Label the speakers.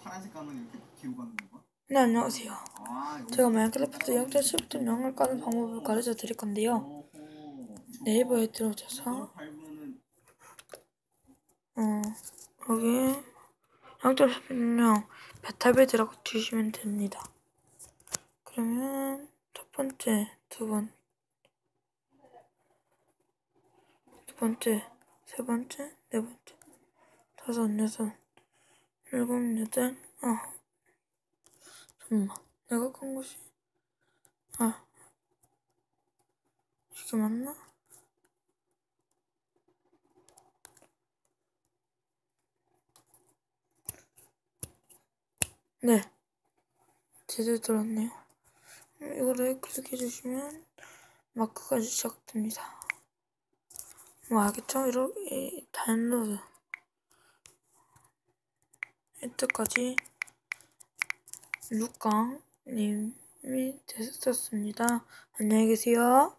Speaker 1: 파란색 가면 이렇게 뒤로 가는 건가?
Speaker 2: 네 안녕하세요 아, 제가 마인크래프트 0.10.0을 까는 방법을 어. 가르쳐 드릴 건데요 네이버에 들어오서어 여기 0.10.0 베타베드라고 주시면 됩니다 그러면 첫 번째 두 번, 두 번째 세 번째 네 번째 다섯 여섯 일곱, 여덟, 아홉. 잠깐만, 내가 큰것이 아. 이게 맞나? 네. 제대로 들었네요. 이거를 클릭해주시면 마크가 시작됩니다. 뭐 알겠죠? 이렇게 다운로드. 엔트까지 루깡님이 됐었습니다. 안녕히 계세요.